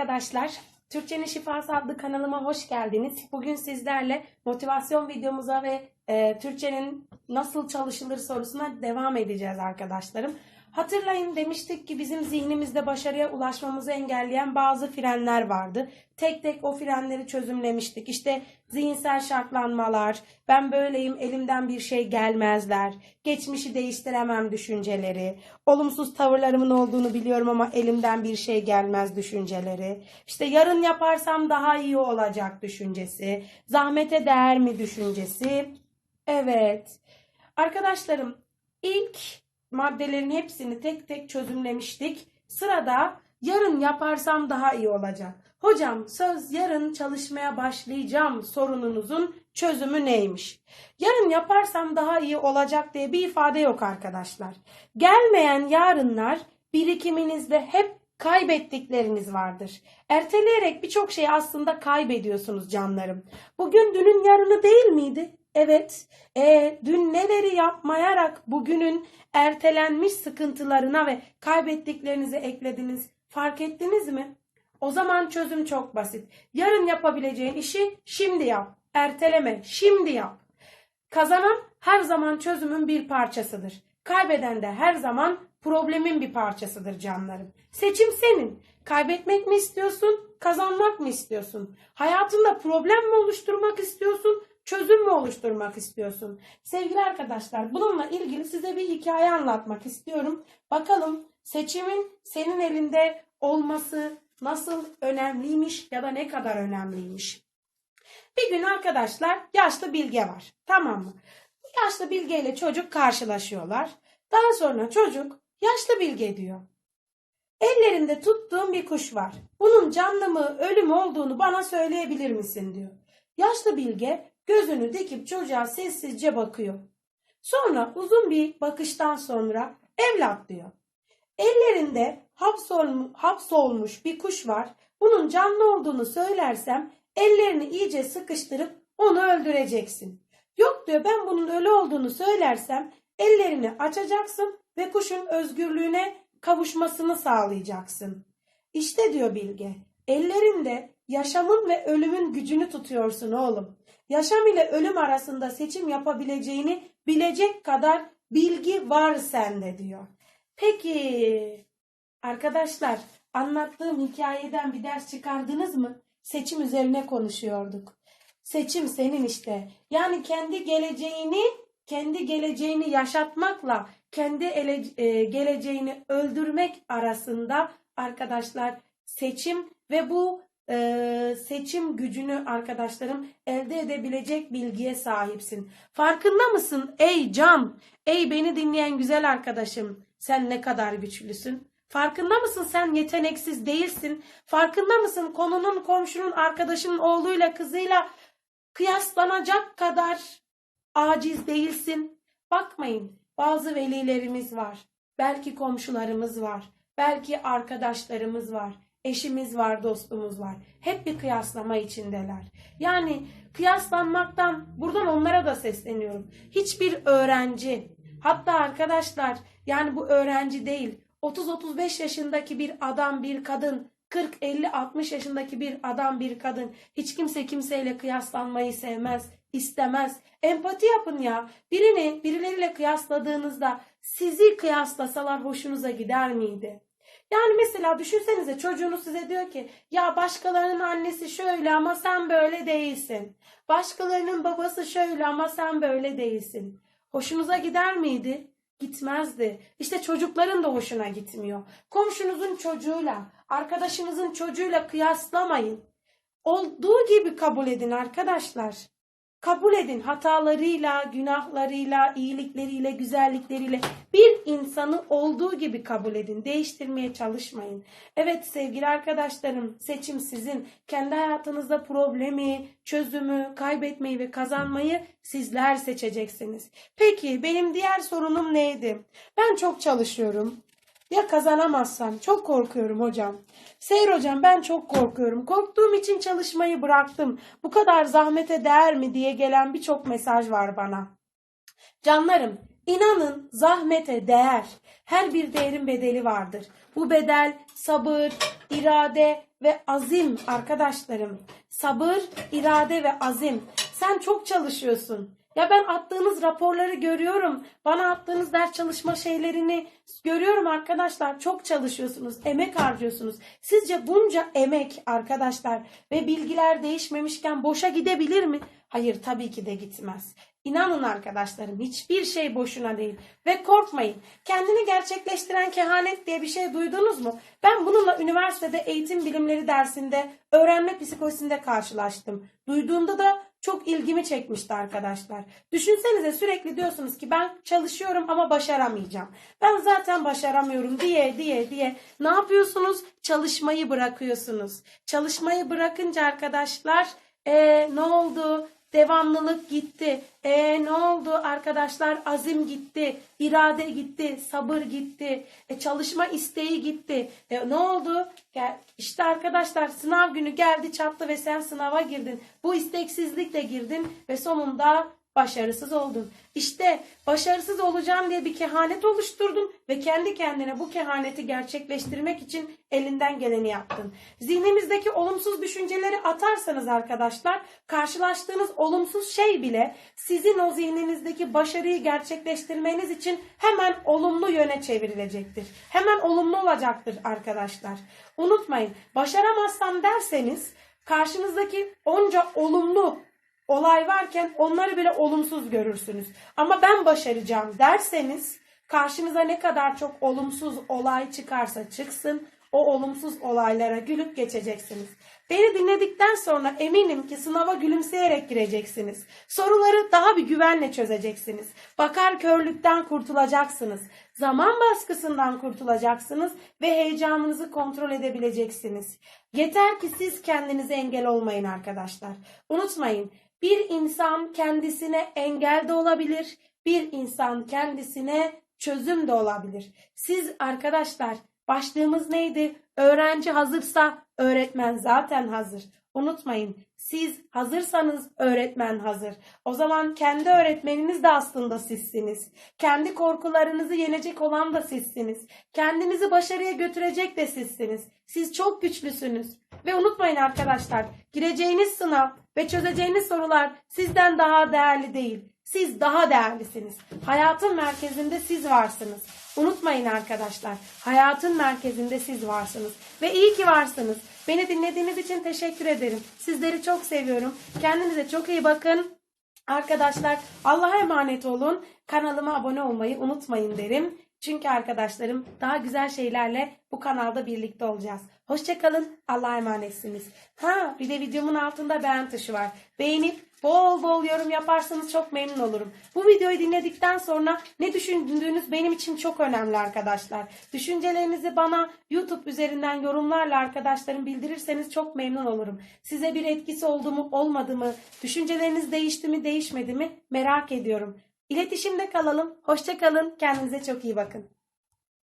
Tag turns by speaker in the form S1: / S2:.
S1: Arkadaşlar. Türkçenin Şifası adlı kanalıma hoş geldiniz. Bugün sizlerle motivasyon videomuza ve e, Türkçenin nasıl çalışılır sorusuna devam edeceğiz arkadaşlarım. Hatırlayın demiştik ki bizim zihnimizde başarıya ulaşmamızı engelleyen bazı frenler vardı. Tek tek o frenleri çözümlemiştik. İşte zihinsel şartlanmalar, ben böyleyim elimden bir şey gelmezler, geçmişi değiştiremem düşünceleri, olumsuz tavırlarımın olduğunu biliyorum ama elimden bir şey gelmez düşünceleri, işte yarın yaparsam daha iyi olacak düşüncesi, zahmete değer mi düşüncesi. Evet. Arkadaşlarım ilk maddelerin hepsini tek tek çözümlemiştik. Sırada yarın yaparsam daha iyi olacak. Hocam söz yarın çalışmaya başlayacağım sorununuzun çözümü neymiş? Yarın yaparsam daha iyi olacak diye bir ifade yok arkadaşlar. Gelmeyen yarınlar birikiminizde hep kaybettikleriniz vardır. Erteleyerek birçok şeyi aslında kaybediyorsunuz canlarım. Bugün dünün yarını değil miydi? Evet. E, dün neleri yapmayarak bugünün ertelenmiş sıkıntılarına ve kaybettiklerinizi eklediniz. Fark ettiniz mi? O zaman çözüm çok basit. Yarın yapabileceğin işi şimdi yap. Erteleme, şimdi yap. Kazanan her zaman çözümün bir parçasıdır. Kaybeden de her zaman problemin bir parçasıdır canlarım. Seçim senin. Kaybetmek mi istiyorsun, kazanmak mı istiyorsun? Hayatında problem mi oluşturmak istiyorsun, çözüm mü oluşturmak istiyorsun? Sevgili arkadaşlar bununla ilgili size bir hikaye anlatmak istiyorum. Bakalım seçimin senin elinde olması nasıl önemliymiş ya da ne kadar önemliymiş. Bir gün arkadaşlar yaşlı Bilge var. Tamam mı? Yaşlı Bilge ile çocuk karşılaşıyorlar. Daha sonra çocuk yaşlı Bilge diyor. Ellerinde tuttuğum bir kuş var. Bunun canlı mı ölü olduğunu bana söyleyebilir misin diyor. Yaşlı Bilge gözünü dikip çocuğa sessizce bakıyor. Sonra uzun bir bakıştan sonra evlat diyor. Ellerinde hapsolmuş, hapsolmuş bir kuş var. Bunun canlı olduğunu söylersem ellerini iyice sıkıştırıp onu öldüreceksin. Yok diyor ben bunun ölü olduğunu söylersem ellerini açacaksın ve kuşun özgürlüğüne kavuşmasını sağlayacaksın. İşte diyor Bilge, ellerinde yaşamın ve ölümün gücünü tutuyorsun oğlum. Yaşam ile ölüm arasında seçim yapabileceğini bilecek kadar bilgi var sende diyor. Peki arkadaşlar anlattığım hikayeden bir ders çıkardınız mı? Seçim üzerine konuşuyorduk. Seçim senin işte. Yani kendi geleceğini kendi geleceğini yaşatmakla kendi ele, e, geleceğini öldürmek arasında arkadaşlar seçim ve bu e, seçim gücünü arkadaşlarım elde edebilecek bilgiye sahipsin. Farkında mısın ey can, ey beni dinleyen güzel arkadaşım sen ne kadar güçlüsün? Farkında mısın sen yeteneksiz değilsin? Farkında mısın konunun, komşunun, arkadaşının oğluyla kızıyla kıyaslanacak kadar aciz değilsin? Bakmayın bazı velilerimiz var. Belki komşularımız var. Belki arkadaşlarımız var. Eşimiz var, dostumuz var. Hep bir kıyaslama içindeler. Yani kıyaslanmaktan buradan onlara da sesleniyorum. Hiçbir öğrenci, hatta arkadaşlar yani bu öğrenci değil, 30-35 yaşındaki bir adam, bir kadın, 40, 50, 60 yaşındaki bir adam, bir kadın hiç kimse kimseyle kıyaslanmayı sevmez, istemez. Empati yapın ya. Birini birileriyle kıyasladığınızda sizi kıyaslasalar hoşunuza gider miydi? Yani mesela düşünsenize çocuğunuz size diyor ki ya başkalarının annesi şöyle ama sen böyle değilsin. Başkalarının babası şöyle ama sen böyle değilsin. Hoşunuza gider miydi? Gitmezdi. İşte çocukların da hoşuna gitmiyor. Komşunuzun çocuğuyla, arkadaşınızın çocuğuyla kıyaslamayın. Olduğu gibi kabul edin arkadaşlar. Kabul edin hatalarıyla, günahlarıyla, iyilikleriyle, güzellikleriyle bir insanı olduğu gibi kabul edin. Değiştirmeye çalışmayın. Evet sevgili arkadaşlarım seçim sizin. Kendi hayatınızda problemi, çözümü, kaybetmeyi ve kazanmayı sizler seçeceksiniz. Peki benim diğer sorunum neydi? Ben çok çalışıyorum. Ya kazanamazsam çok korkuyorum hocam. Seyir hocam ben çok korkuyorum. Korktuğum için çalışmayı bıraktım. Bu kadar zahmete değer mi diye gelen birçok mesaj var bana. Canlarım İnanın zahmete değer. Her bir değerin bedeli vardır. Bu bedel sabır, irade ve azim arkadaşlarım. Sabır, irade ve azim. Sen çok çalışıyorsun. Ya ben attığınız raporları görüyorum. Bana attığınız ders çalışma şeylerini görüyorum arkadaşlar. Çok çalışıyorsunuz. Emek harcıyorsunuz. Sizce bunca emek arkadaşlar ve bilgiler değişmemişken boşa gidebilir mi? Hayır tabii ki de gitmez. İnanın arkadaşlarım hiçbir şey boşuna değil. Ve korkmayın. Kendini gerçekleştiren kehanet diye bir şey duydunuz mu? Ben bununla üniversitede eğitim bilimleri dersinde öğrenme psikolojisinde karşılaştım. Duyduğumda da çok ilgimi çekmişti arkadaşlar. Düşünsenize sürekli diyorsunuz ki ben çalışıyorum ama başaramayacağım. Ben zaten başaramıyorum diye diye diye. Ne yapıyorsunuz? Çalışmayı bırakıyorsunuz. Çalışmayı bırakınca arkadaşlar ee, ne oldu? Devamlılık gitti. E ne oldu arkadaşlar? Azim gitti, irade gitti, sabır gitti, e, çalışma isteği gitti. E, ne oldu? Gel, işte arkadaşlar sınav günü geldi çattı ve sen sınava girdin. Bu isteksizlikle girdin ve sonunda başarısız oldun. İşte başarısız olacağım diye bir kehanet oluşturdun ve kendi kendine bu kehaneti gerçekleştirmek için elinden geleni yaptın. Zihnimizdeki olumsuz düşünceleri atarsanız arkadaşlar karşılaştığınız olumsuz şey bile sizin o zihninizdeki başarıyı gerçekleştirmeniz için hemen olumlu yöne çevrilecektir. Hemen olumlu olacaktır arkadaşlar. Unutmayın başaramazsam derseniz karşınızdaki onca olumlu olay varken onları bile olumsuz görürsünüz. Ama ben başaracağım derseniz karşınıza ne kadar çok olumsuz olay çıkarsa çıksın o olumsuz olaylara gülüp geçeceksiniz. Beni dinledikten sonra eminim ki sınava gülümseyerek gireceksiniz. Soruları daha bir güvenle çözeceksiniz. Bakar körlükten kurtulacaksınız. Zaman baskısından kurtulacaksınız ve heyecanınızı kontrol edebileceksiniz. Yeter ki siz kendinize engel olmayın arkadaşlar. Unutmayın bir insan kendisine engel de olabilir, bir insan kendisine çözüm de olabilir. Siz arkadaşlar başlığımız neydi? Öğrenci hazırsa öğretmen zaten hazır. Unutmayın siz hazırsanız öğretmen hazır. O zaman kendi öğretmeniniz de aslında sizsiniz. Kendi korkularınızı yenecek olan da sizsiniz. Kendinizi başarıya götürecek de sizsiniz. Siz çok güçlüsünüz. Ve unutmayın arkadaşlar gireceğiniz sınav ve çözeceğiniz sorular sizden daha değerli değil. Siz daha değerlisiniz. Hayatın merkezinde siz varsınız. Unutmayın arkadaşlar. Hayatın merkezinde siz varsınız. Ve iyi ki varsınız. Beni dinlediğiniz için teşekkür ederim. Sizleri çok seviyorum. Kendinize çok iyi bakın. Arkadaşlar Allah'a emanet olun. Kanalıma abone olmayı unutmayın derim. Çünkü arkadaşlarım daha güzel şeylerle bu kanalda birlikte olacağız. Hoşçakalın. Allah'a emanetsiniz. Ha bir de videomun altında beğen tuşu var. Beğenip bol bol yorum yaparsanız çok memnun olurum. Bu videoyu dinledikten sonra ne düşündüğünüz benim için çok önemli arkadaşlar. Düşüncelerinizi bana YouTube üzerinden yorumlarla arkadaşlarım bildirirseniz çok memnun olurum. Size bir etkisi oldu mu olmadı mı, düşünceleriniz değişti mi değişmedi mi merak ediyorum. İletişimde kalalım. Hoşçakalın. Kendinize çok iyi bakın.